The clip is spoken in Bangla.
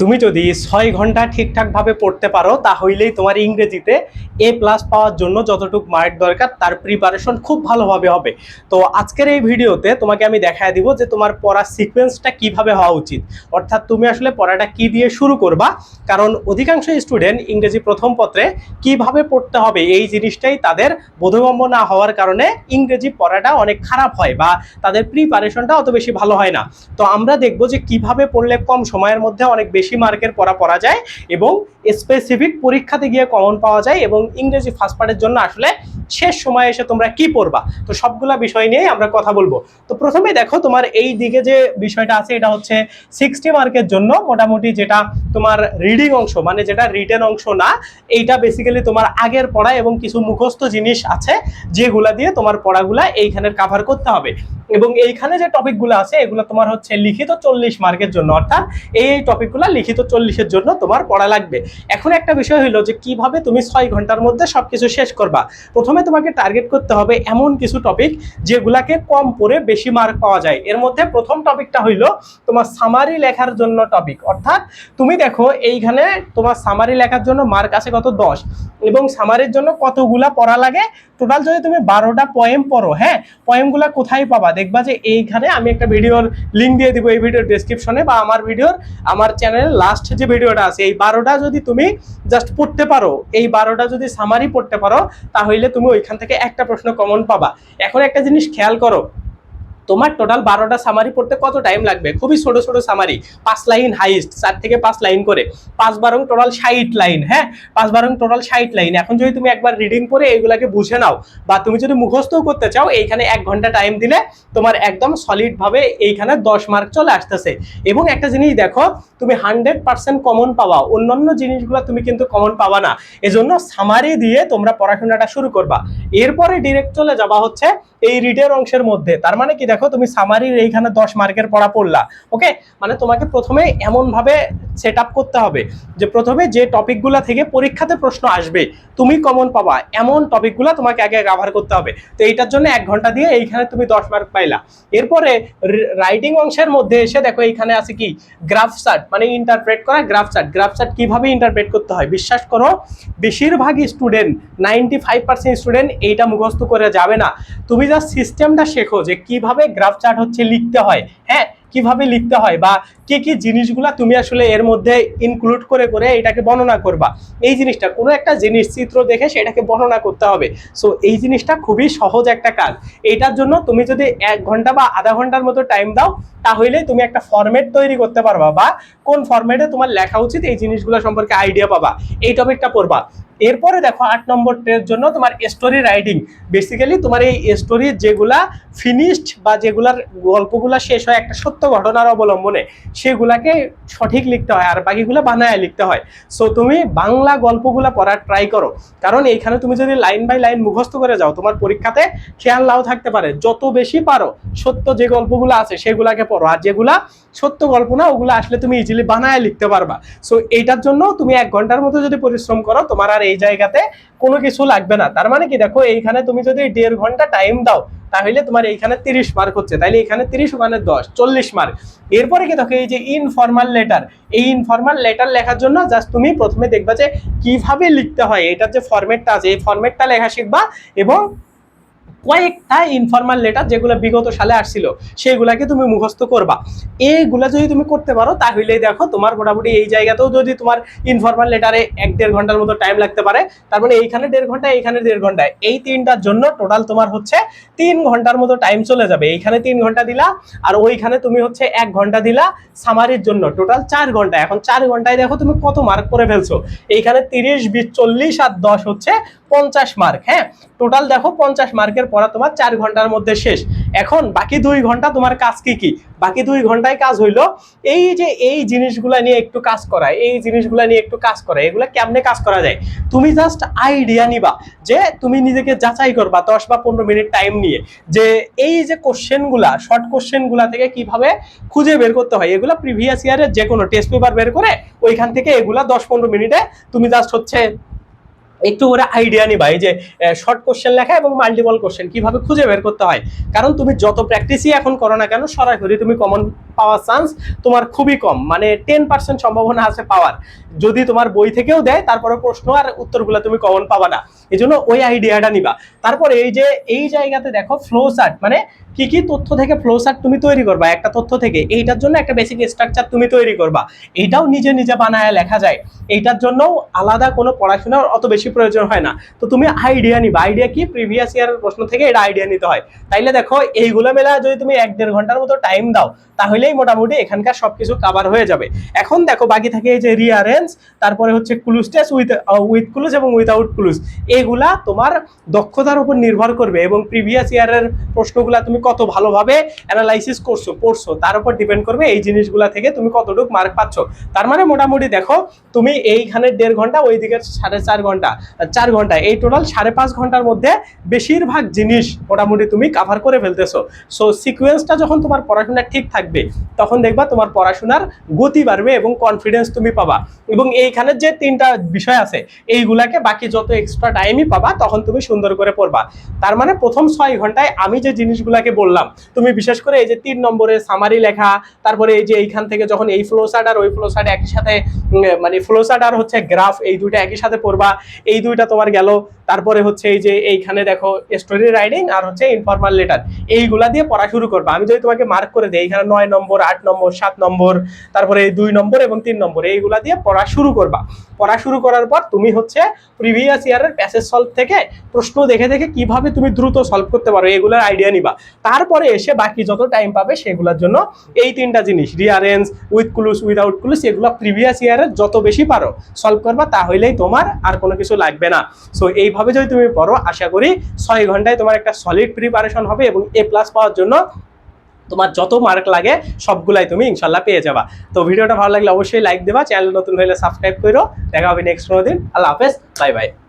তুমি যদি ছয় ঘণ্টা ঠিকঠাকভাবে পড়তে পারো, তাহলেই তোমার ইংরেজিতে এ প্লাস পাওয়ার জন্য যতটুকু মার্ক দরকার, তার প্রিপারেশন খুব ভালোভাবে হবে। তো আজকের এই ভিডিওতে তোমাকে আমি দেখায় দিব যে তোমার পড়ার সিকোয়েন্সটা কীভাবে হওয়া উচিত। অর্থাৎ তুমি আসলে পড়াটা কি দিয়ে শুরু করবা? কারণ অধিকাংশ স্টুডেন্ট ইংরেজি প্রথম পত্রে কীভাবে পড়তে হবে এই জিনিসটাই তাদের বোধগম্য না হওয়ার কারণে ইংরেজি পড়াটা অনেক খারাপ হয় বা তাদের প্রিপারেশনটা অত বেশি ভালো হয় না। তো আমরা দেখব যে কীভাবে পড়লে কম সময়ের মধ্যে অনেক বেশি মার্কের পড়া পড়া যায় এবং স্পেসিফিক পরীক্ষাতে গিয়ে কমন পাওয়া যায় এবং ইংরেজি ফার্স্ট পার্টের জন্য আসলে শেষ সময়ে এসে তোমরা কি পড়বা? তো সবগুলা বিষয় নিয়েই আমরা কথা বলব। তো প্রথমে দেখো তোমার এই দিকে যে বিষয়টা আছে, এটা হচ্ছে সিক্সটি মার্কের জন্য মোটামুটি যেটা তোমার রিডিং অংশ মানে যেটা রিটেন অংশ না, এইটা বেসিক্যালি তোমার আগের পড়া এবং কিছু মুখস্থ জিনিস আছে, যেগুলা দিয়ে তোমার পড়াগুলা এইখানের কাভার করতে হবে। এবং এইখানে যে টপিকগুলো আছে, এগুলো তোমার হচ্ছে লিখিত চল্লিশ মার্কের জন্য, অর্থাৎ এই টপিকগুলো লিখিত চল্লিশের জন্য তোমার পড়া লাগবে। এখন একটা বিষয় হলো যে, কীভাবে তুমি ছয় ঘণ্টার মধ্যে সবকিছু শেষ করবা? প্রথমে তোমাকে টার্গেট করতে হবে এমন কিছু টপিক যেগুলাকে কম পড়ে বেশি মার্ক পাওয়া যায়। এর মধ্যে প্রথম টপিকটা হইল তোমার সামারি লেখার জন্য টপিক অর্থাৎ তুমি দেখো, এইখানে তোমার সামারি লেখার জন্য মার্ক আছে কত? দশ। এবং সামারির জন্য কতগুলা পড়া লাগে? টোটাল যদি তুমি বারোটা পয়েম পড়ো হ্যাঁ? পয়েমগুলা কোথায় পাবা? দেখবা যে এইখানে আমি একটা ভিডিওর লিঙ্ক দিয়ে দিব এই ভিডিওর ডেসক্রিপশনে বা আমার ভিডিওর, আমার চ্যানেলের লাস্ট যে ভিডিওটা আছে, এই বারোটা যদি তুমি জাস্ট পড়তে পারো, এই বারোটা যদি সামারি পড়তে পারো, তাহলে তুমি ওইখান থেকে একটা প্রশ্ন কমন পাবা। এখন একটা জিনিস খেয়াল করো তোমার টোটাল বারোটা সামারি পড়তে কত টাইম লাগবে? খুবই ছোট ছোট সামারি পাঁচ লাইন হাইস্ট চার থেকে পাঁচ লাইন করে। পাঁচ বারং টোটাল ষাট লাইন হ্যাঁ? পাঁচ বারং টোটাল ষাট লাইন এখন যদি তুমি একবার রিডিং করে এইগুলাকে বুঝে নাও, বা তুমি যদি মুখস্থও করতে চাও, এইখানে এক ঘণ্টা টাইম দিলে তোমার একদম সলিডভাবে এইখানে দশ মার্ক চলে আসতেছে। এবং একটা জিনিস দেখো, তুমি হান্ড্রেড পার্সেন্ট কমন পাবা অন্যান্য জিনিসগুলো তুমি কিন্তু কমন পাবা না। এজন্য সামারি দিয়ে তোমরা পড়াশোনাটা শুরু করবা। এরপরে ডিরেক্ট চলে যাবা হচ্ছে এই রিডের অংশের মধ্যে, তার মানে কি দেখো, তুমি সামারির এইখানে দশ মার্কের পড়া পড়লা ওকে মানে তোমাকে প্রথমে এমনভাবে সেট আপ করতে হবে যে প্রথমে যে টপিকগুলো থেকে পরীক্ষাতে প্রশ্ন আসবে, তুমি কমন পাবা। এমন টপিকগুলো তোমাকে আগে কাভার করতে হবে। তো এইটার জন্য এক ঘণ্টা দিয়ে এইখানে তুমি দশ মার্ক পাইলা। এরপরে রাইটিং অংশের মধ্যে এসে দেখো, এইখানে আছে কি? গ্রাফ চার্ট মানে ইন্টারপ্রেট করা গ্রাফ চার্ট গ্রাফ চার্ট কীভাবে ইন্টারপ্রেট করতে হয়? বিশ্বাস করো, বেশিরভাগ student ninety five percent student এইটা মুখস্থ করে যাবে না। তুমি জাস্ট সিস্টেমটা শেখো যে কীভাবে গ্রাফ চার্ট হচ্ছে লিখতে হয় হ্যাঁ? কীভাবে লিখতে হয় বা কি কি জিনিসগুলা তুমি আসলে এর মধ্যে ইনক্লুড করে করে এটাকে বর্ণনা করবা। এই জিনিসটা কোনো একটা জিনিস চিত্র দেখে সেটাকে বর্ণনা করতে হবে। সো এই জিনিসটা খুবই সহজ একটা কাজ। এটার জন্য তুমি যদি এক ঘণ্টা বা আধা ঘণ্টার মতো টাইম দাও তাহলে তুমি একটা ফরম্যাট তৈরি করতে পারবা বা কোন ফরম্যাটে তোমার লেখা উচিত, এই জিনিসগুলো সম্পর্কে আইডিয়া পাবা। এই টপিকটা পড়বা। এরপরে দেখো আট নম্বর নম্বরটার জন্য তোমার স্টোরি রাইটিং বেসিক্যালি তোমার এই স্টোরি যেগুলা ফিনিশড বা যেগুলার গল্পগুলা শেষ হয়, একটা সত্য ঘটনার অবলম্বনে, সেগুলাকে সঠিক লিখতে হয় আর বাকিগুলো বানায় লিখতে হয়। সো তুমি বাংলা গল্পগুলা পড়ার ট্রাই করো। কারণ এইখানে তুমি যদি লাইন বাই লাইন মুখস্থ করে যাও, তোমার পরীক্ষাতে খেয়াল নাও থাকতে পারে, যত বেশি পারো, সত্য যে গল্পগুলো আছে, সেগুলাকে পড়ো আর যেগুলা সত্য গল্প না ওগুলো আসলে তুমি ইজিলি বানায় লিখতে পারবা। সো এইটার জন্য তুমি এক ঘণ্টার মতো যদি পরিশ্রম করো, তোমার আর এই জায়গাতে কোনো কিছু লাগবে না। তার মানে কি, দেখো, এইখানে তুমি যদি দেড় ঘণ্টা টাইম দাও, তাহলে তোমার এইখানে তিরিশ মার্ক হচ্ছে। তাইলে এখানে তিরিশ ওখানে দশ, চল্লিশ মার্ক এরপরে কি, দেখো, এই যে ইনফর্মাল লেটার এই ইনফর্মাল লেটার লেখার জন্য জাস্ট তুমি প্রথমে দেখবা যে কীভাবে লিখতে হয়। এটার যে ফরম্যাটটা আছে, এই ফর্মেটটা লেখা শিখবা এবং কয়েকটা ইনফর্মাল লেটার যেগুলো বিগত সালে আসছিল, সেগুলাকে তুমি মুখস্থ করবা। এইগুলা যদি তুমি করতে পারো তাহলে দেখো তোমার মোটামুটি এই জায়গাতেও যদি তোমার ইনফর্মাল লেটারে এক দেড় ঘণ্টার মতো টাইম লাগতে পারে, তার মানে এইখানে দেড় ঘণ্টা, এইখানে দেড় ঘণ্টা। এই তিনটার জন্য টোটাল তোমার হচ্ছে তিন ঘণ্টার মতো টাইম চলে যাবে। এইখানে তিন ঘণ্টা দিলা, আর ওইখানে তুমি হচ্ছে এক ঘণ্টা দিলা সামারির জন্য। টোটাল চার ঘণ্টা। এখন চার ঘন্টায় দেখো তুমি কত মার্ক করে ফেলছো। এইখানে তিরিশ, বিশ, চল্লিশ আর দশ হচ্ছে পঞ্চাশ মার্ক হ্যাঁ? টোটাল দেখো পঞ্চাশ মার্কের পড়া তোমার চার ঘণ্টার মধ্যে শেষ। এখন বাকি দুই ঘণ্টা তোমার কাজ কি কি? বাকি দুই ঘন্টায় কাজ হইল এই যে এই জিনিসগুলা নিয়ে একটু কাজ করা, এই জিনিসগুলা নিয়ে একটু কাজ করা, এগুলা কেমনে কাজ করা যায়? তুমি জাস্ট আইডিয়া নিবা যে তুমি নিজেকে যাচাই করবা দশ বা পনেরো মিনিট টাইম নিয়ে যে এই যে কোশ্চেনগুলা শর্ট কোশ্চেনগুলা থেকে কীভাবে খুঁজে বের করতে হয়, এগুলা প্রিভিয়াস ইয়ারের যে কোনো টেস্ট পেপার বের করে ওইখান থেকে এগুলা দশ পনেরো মিনিটে তুমি জাস্ট হচ্ছে একটু ওরা আইডিয়া নিবা এই যে শর্ট কোশ্চেন লেখা এবং মাল্টিপল কোশ্চেন কীভাবে খুঁজে বের করতে হয়। কারণ তুমি যত প্র্যাকটিসই এখন করো না কেন, সরাসরি তুমি কমন পাওয়ার চান্স তোমার খুবই কম। মানে টেন পার্সেন্ট সম্ভাবনা আছে পাওয়ার। যদি তোমার বই থেকেও দেয় তারপরে প্রশ্ন আর উত্তরগুলো তুমি কমন পাবা না। এই জন্য ওই আইডিয়াটা নিবা। তারপরে এই যে, এই জায়গাতে দেখো ফ্লো চার্ট মানে কি কি তথ্য থেকে ফ্লো চার্ট তুমি তৈরি করবা? একটা তথ্য থেকে। এইটার জন্য একটা বেসিক স্ট্রাকচার তুমি তৈরি করবা। এইটাও নিজে নিজে বানায় লেখা যায়। এইটার জন্য আলাদা কোনো পড়াশোনার অত বেশি প্রয়োজন হয় না। তো তুমি আইডিয়া নিবা। আইডিয়া কি? প্রিভিয়াস ইয়ারের প্রশ্ন থেকে এটা আইডিয়া নিতে হয়। তাইলে দেখো, এইগুলো মেলা যদি তুমি এক দেড় ঘণ্টার মতো টাইম দাও, তাহলেই মোটামুটি এখানকার সবকিছু কাভার হয়ে যাবে। এখন দেখো, বাকি থাকে এই যে রিয়ারেঞ্জ তারপরে হচ্ছে cloze test with with clues এবং উইথাউট ক্লুজ এগুলা তোমার দক্ষতার উপর নির্ভর করবে এবং প্রিভিয়াস ইয়ারের প্রশ্নগুলা তুমি কত ভালোভাবে অ্যানালাইসিস করছ, পড়ছো, তার উপর ডিপেন্ড করবে এই জিনিসগুলা থেকে তুমি কতটুকু মার্ক পাচ্ছ। তার মানে মোটামুটি দেখো, তুমি এইখানে দেড় ঘণ্টা ওই দিকের সাড়ে চার ঘণ্টা চার ঘণ্টা, এই টোটাল সাড়ে পাঁচ ঘণ্টার মধ্যে বেশিরভাগ জিনিস মোটামুটি তুমি কাভার করে ফেলতেছো। সো সিকুয়েন্সটা যখন তোমার পড়াশোনা ঠিক থাকবে, তখন দেখবা তোমার পড়াশোনার গতি বাড়বে এবং কনফিডেন্স তুমি পাবা। এবং এইখানে যে তিনটা বিষয় আছে, এইগুলাকে বাকি যত এক্সট্রা টাইমই পাবা, তখন তুমি সুন্দর করে পড়বা। তার মানে প্রথম ছয় ঘন্টায় আমি যে জিনিসগুলাকে বললাম। তুমি বিশেষ করে এই যে তিন নম্বরে সামারি লেখা, তারপরে এই যে এইখান থেকে যখন এই ফ্লোসার্ট আর ওই ফ্লোসার্ট একই সাথে মানে ফ্লোসার্ট আর হচ্ছে গ্রাফ এই দুইটা একই সাথে পড়বা। এই দুইটা তোমার গেল। তারপরে হচ্ছে এই যে এইখানে দেখো স্টোরি রাইডিং আর হচ্ছে ইনফরমাল লেটার এইগুলা দিয়ে পড়া শুরু করবা। আমি যদি তোমাকে মার্ক করে দিই এইখানে নয় নম্বর, আট নম্বর, সাত নম্বর, তারপরে দুই নম্বর এবং তিন নম্বর, এইগুলা দিয়ে পড়া শুরু করবা। পড়া শুরু করার পর তুমি হচ্ছে প্রিভিয়াস ইয়ারের প্যাসেজ সলভ থেকে প্রশ্ন দেখে দেখে কীভাবে তুমি দ্রুত সলভ করতে পারো, এগুলোর আইডিয়া নিবা। তারপরে এসে বাকি যত টাইম পাবে সেগুলোর জন্য এই তিনটা জিনিস rearrange with clues without clues এগুলো প্রিভিয়াস ইয়ারের যত বেশি পারো সলভ করবা, তাহলেই তোমার আর কোনো কিছু লাগবে না। সো এইভাবে যদি তুমি পড়ো, আশা করি ছয় ঘন্টায় তোমার একটা সলিড প্রিপারেশন হবে এবং এ প্লাস পাওয়ার জন্য তোমার যত মার্ক লাগে সবগুলাই তুমি ইনশাল্লাহ পেয়ে যাবা। তো ভিডিওটা ভালো লাগলে অবশ্যই লাইক দেবা চ্যানেল নতুন হলে সাবস্ক্রাইব করো। দেখা হবে নেক্সট কোনো দিন। আল্লাহ হাফেজ বাই বাই